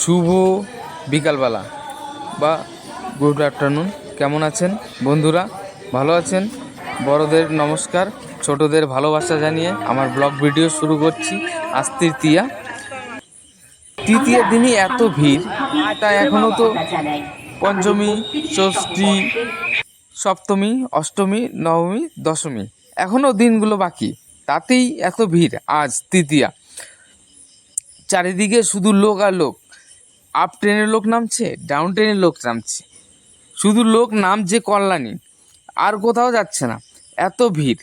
শুভ বিকালবেলা বা good afternoon. কেমন আছেন বন্ধুরা? ভালো আছেন? বড়দের নমস্কার, ছোটদের ভালোবাসা জানিয়ে আমার ব্লগ ভিডিও শুরু করছি আজ তৃতীয়া। তৃতীয় দিনই এত ভিড়, তাই এখনও তো পঞ্চমী, ষষ্ঠী, সপ্তমী, অষ্টমী, নবমী, দশমী এখনও দিনগুলো বাকি, তাতেই এত ভিড় আজ তৃতীয়া। চারিদিকে শুধু লোক আর লোক। আপ ট্রেনের লোক নামছে, ডাউন ট্রেনের লোক নামছে। শুধু লোক নামছে কল্যাণী, আর কোথাও যাচ্ছে না। এত ভিড়।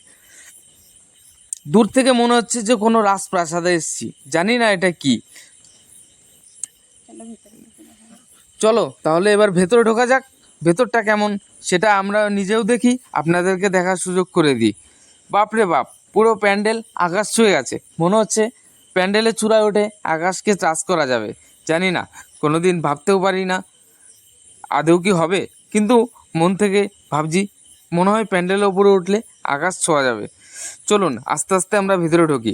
দূর থেকে মনে হচ্ছে যে কোনো রাজপ্রাসাদে এসেছি। জানি না এটা কি। চলো, তাহলে এবার ভেতরে ঢোকা যাক। ভেতরটা কেমন, সেটা আমরা নিজেও দেখি, আপনাদেরকে দেখার সুযোগ করে দিই। বাপরে বাপ, পুরো প্যান্ডেল আকাশ ছুঁয়ে গেছে। মনে হচ্ছে প্যান্ডেলের চূড়ায় ওঠে আকাশকে চাষ করা যাবে। জানি না। কোনোদিন ভাবতেও পারি না। আদৌ কি হবে? কিন্তু মন থেকে ভাবছি, মনে হয় প্যান্ডেলের উপরে উঠলে আকাশ ছোঁয়া যাবে। চলুন, আস্তে আস্তে আমরা ভিতরে ঢুকি।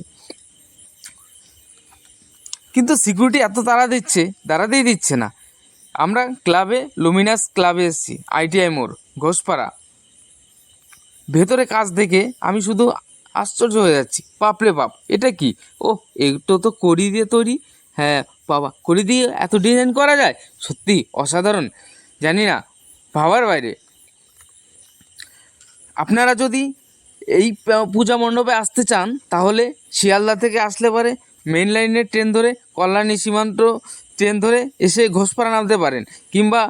কিন্তু সিকিউরিটি এত তাড়া দিচ্ছে, দাঁড়াতেই দিচ্ছে না। আমরা ক্লাবে, লুমিনাস ক্লাবে এসেছি আইটিআই মোড়, ঘোষপাড়া। ভেতরে কাজ দেখে আমি শুধু আশ্চর্য হয়ে যাচ্ছি। বাপরে বাপ, এটা কি? ও এগুলো তো করি দিয়ে তৈরি? হ্যাঁ বাবা, করি দিয়ে এত ডিজাইন করা যায়? সত্যি, অসাধারণ। জানি না, ভাবার বাইরে। আপনারা যদি এই পূজা মণ্ডপে আসতে চান, তাহলে শিয়ালদা থেকে আসলে পারে মেন লাইনের ট্রেন ধরে, কল্যাণী সীমান্ত ট্রেন ধরে এসে ঘোষপাড়া নামতে পারেন। কিংবা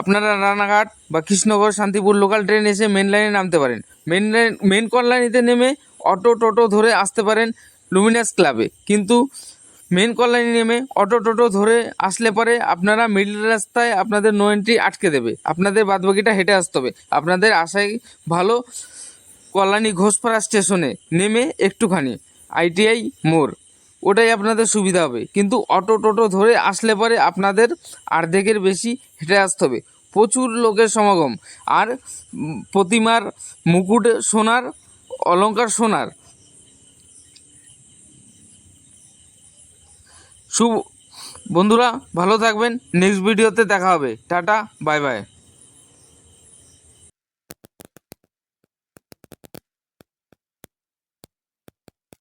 আপনারা রানাঘাট বা কৃষ্ণগড়, শান্তিপুর লোকাল ট্রেন এসে মেন লাইনে নামতে পারেন। মেন লাইন মেন কল্যাণীতে নেমে অটো টোটো ধরে আসতে পারেন লুমিনাস ক্লাবে কিন্তু মেন কল্যাণী নেমে অটো টোটো ধরে আসলে পরে আপনারা মিডিল রাস্তায় আপনাদের নো এন্ট্রি আটকে দেবে। আপনাদের বাদবাকিটা হেঁটে আসতে হবে। আপনাদের আশাই ভালো কল্যাণী ঘোষপাড়া স্টেশনে নেমে একটুখানি আইটিআই মোড়, ওটাই আপনাদের সুবিধা হবে। কিন্তু অটো টোটো ধরে আসলে পরে আপনাদের অর্ধেকের বেশি হেঁটে আসতে হবে। প্রচুর লোকের সমাগম। আর প্রতিমার মুকুট সোনার অলঙ্কার সোনার শুভ বন্ধুরা ভালো থাকবেন। নেক্সট ভিডিওতে দেখা হবে। Tata bye bye